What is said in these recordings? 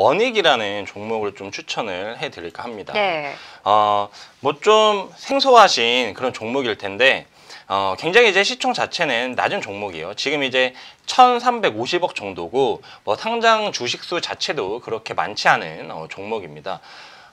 원익이라는 종목을 좀 추천을 해드릴까 합니다. 네. 어, 뭐 좀 생소하신 그런 종목일 텐데 어, 굉장히 이제 시총 자체는 낮은 종목이에요. 지금 이제 1,350억 정도고 뭐 상장 주식수 자체도 그렇게 많지 않은 어, 종목입니다.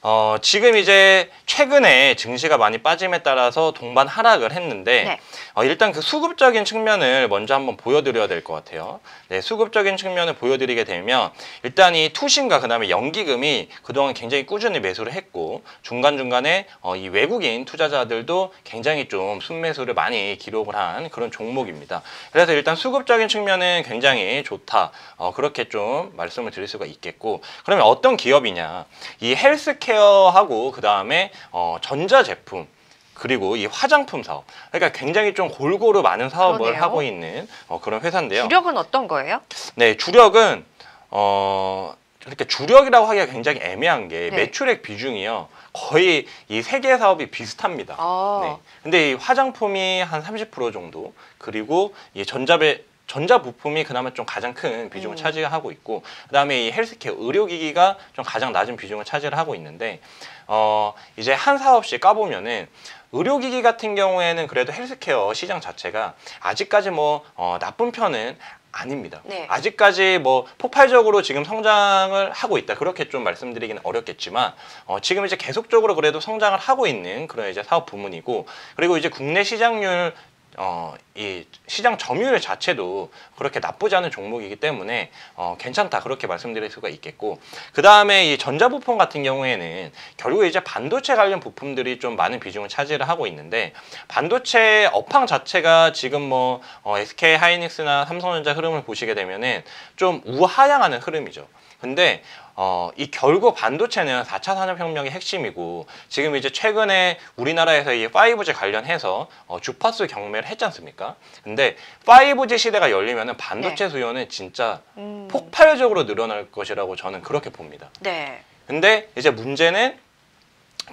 어, 지금 이제 최근에 증시가 많이 빠짐에 따라서 동반 하락을 했는데 네. 어, 일단 그 수급적인 측면을 먼저 한번 보여드려야 될 것 같아요. 네, 수급적인 측면을 보여드리게 되면 일단 이 투신과 그다음에 연기금이 그동안 굉장히 꾸준히 매수를 했고 중간중간에 어, 이 외국인 투자자들도 굉장히 좀 순매수를 많이 기록을 한 그런 종목입니다. 그래서 일단 수급적인 측면은 굉장히 좋다. 어, 그렇게 좀 말씀을 드릴 수가 있겠고 그러면 어떤 기업이냐? 이 헬스케어 하고 그 다음에 어, 전자제품 그리고 이 화장품 사업. 그러니까 굉장히 좀 골고루 많은 사업을 그러네요. 하고 있는 어, 그런 회사인데요. 주력은 어떤 거예요? 네, 주력은 어 이렇게 주력이라고 하기가 굉장히 애매한 게 네. 매출액 비중이요. 거의 이 세 개 사업이 비슷합니다. 어. 네. 근데 이 화장품이 한 30% 정도, 그리고 이 전자배 전자 부품이 그나마 좀 가장 큰 비중을 음. 차지하고 있고 그다음에 이 헬스케어 의료기기가 좀 가장 낮은 비중을 차지를 하고 있는데 어 이제 한 사업씩 까보면은 의료기기 같은 경우에는 그래도 헬스케어 시장 자체가 아직까지 뭐 어, 나쁜 편은 아닙니다. 네. 아직까지 뭐 폭발적으로 지금 성장을 하고 있다. 그렇게 좀 말씀드리기는 어렵겠지만 어, 지금 이제 계속적으로 그래도 성장을 하고 있는 그런 이제 사업 부문이고 그리고 이제 국내 시장률 어, 이 시장 점유율 자체도 그렇게 나쁘지 않은 종목이기 때문에 어, 괜찮다 그렇게 말씀드릴 수가 있겠고 그 다음에 이 전자부품 같은 경우에는 결국에 이제 반도체 관련 부품들이 좀 많은 비중을 차지를 하고 있는데 반도체 업황 자체가 지금 뭐 어, SK 하이닉스나 삼성전자 흐름을 보시게 되면은 좀 우하향하는 흐름이죠. 근데 어, 이 결국 반도체는 4차 산업혁명의 핵심이고 지금 이제 최근에 우리나라에서 이 5G 관련해서 어, 주파수 경매를 했지 않습니까? 근데 5G 시대가 열리면 은 반도체 수요는 진짜 음. 폭발적으로 늘어날 것이라고 저는 그렇게 봅니다. 네. 근데 이제 문제는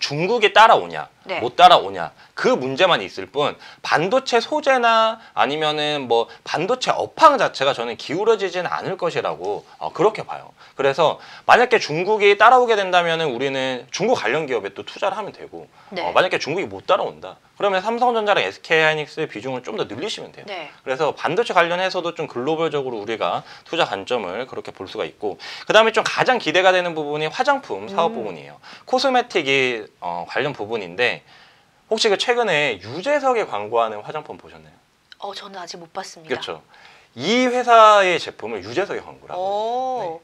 중국이 따라오냐 네. 못 따라오냐 그 문제만 있을 뿐 반도체 소재나 아니면은 뭐 반도체 업황 자체가 저는 기울어지지는 않을 것이라고 어, 그렇게 봐요. 그래서 만약에 중국이 따라오게 된다면은 우리는 중국 관련 기업에 또 투자를 하면 되고 네. 어, 만약에 중국이 못 따라온다 그러면 삼성전자랑 SK하이닉스의 비중을 좀 더 늘리시면 돼요. 네. 그래서 반도체 관련해서도 좀 글로벌적으로 우리가 투자 관점을 그렇게 볼 수가 있고 그다음에 좀 가장 기대가 되는 부분이 화장품 사업 음. 부분이에요. 코스메틱이 어, 관련 부분인데 혹시 그 최근에 유재석이 광고하는 화장품 보셨나요? 어, 저는 아직 못 봤습니다. 그렇죠. 이 회사의 제품을 유재석이 오.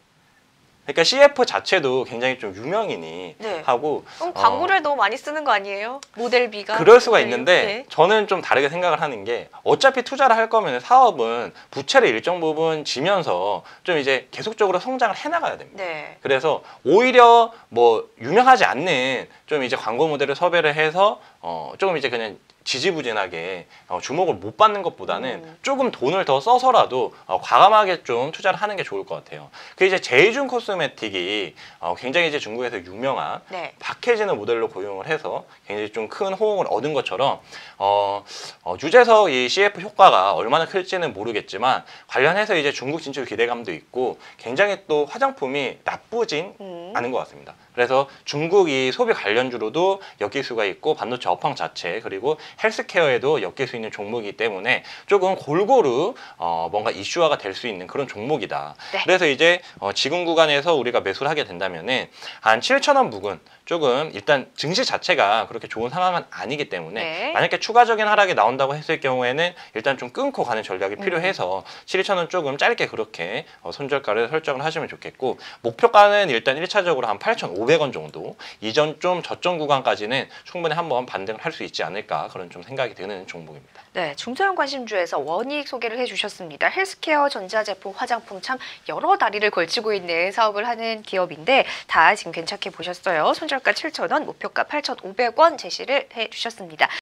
그러니까 CF 자체도 굉장히 좀 유명인이 네. 하고 그럼 어, 광고를 너무 많이 쓰는 거 아니에요? 모델비가? 그럴 수가 모델료? 있는데 네. 저는 좀 다르게 생각을 하는 게 어차피 투자를 할 거면 사업은 부채를 일정 부분 지면서 좀 이제 계속적으로 성장을 해나가야 됩니다. 네. 그래서 오히려 뭐 유명하지 않는 좀 이제 광고 모델을 섭외를 해서 어 조금 이제 그냥 지지부진하게 어, 주목을 못 받는 것보다는 음. 조금 돈을 더 써서라도 어, 과감하게 좀 투자를 하는 게 좋을 것 같아요. 그 이제 제이준 코스메틱이 어, 굉장히 이제 중국에서 유명한 네. 박해진을 모델로 고용을 해서 굉장히 좀 큰 호응을 얻은 것처럼 어, 어, 유재석 이 CF 효과가 얼마나 클지는 모르겠지만 관련해서 이제 중국 진출 기대감도 있고 굉장히 또 화장품이 나쁘진 음. 않은 것 같습니다. 그래서 중국 이 소비 관련주로도 엮일 수가 있고 반도체 업황 자체 그리고 헬스케어에도 엮일 수 있는 종목이기 때문에 조금 골고루 어, 뭔가 이슈화가 될 수 있는 그런 종목이다. 네. 그래서 이제 어, 지금 구간에서 우리가 매수를 하게 된다면은 한 7천 원 부근 조금 일단 증시 자체가 그렇게 좋은 상황은 아니기 때문에 네. 만약에 추가적인 하락이 나온다고 했을 경우에는 일단 좀 끊고 가는 전략이 음. 필요해서 7천 원 조금 짧게 그렇게 어, 손절가를 설정을 하시면 좋겠고 목표가는 일단 1차적으로 한 8,500원 정도 이전 좀 저점 구간까지는 충분히 한번 반등을 할 수 있지 않을까 그런 좀 생각이 드는 종목입니다. 네, 중소형 관심주에서 원익 소개를 해주셨습니다. 헬스케어, 전자제품, 화장품 참 여러 다리를 걸치고 있는 사업을 하는 기업인데 다 지금 괜찮게 보셨어요. 손절 가 7,000원, 목표가 8,500원 제시를 해주셨습니다.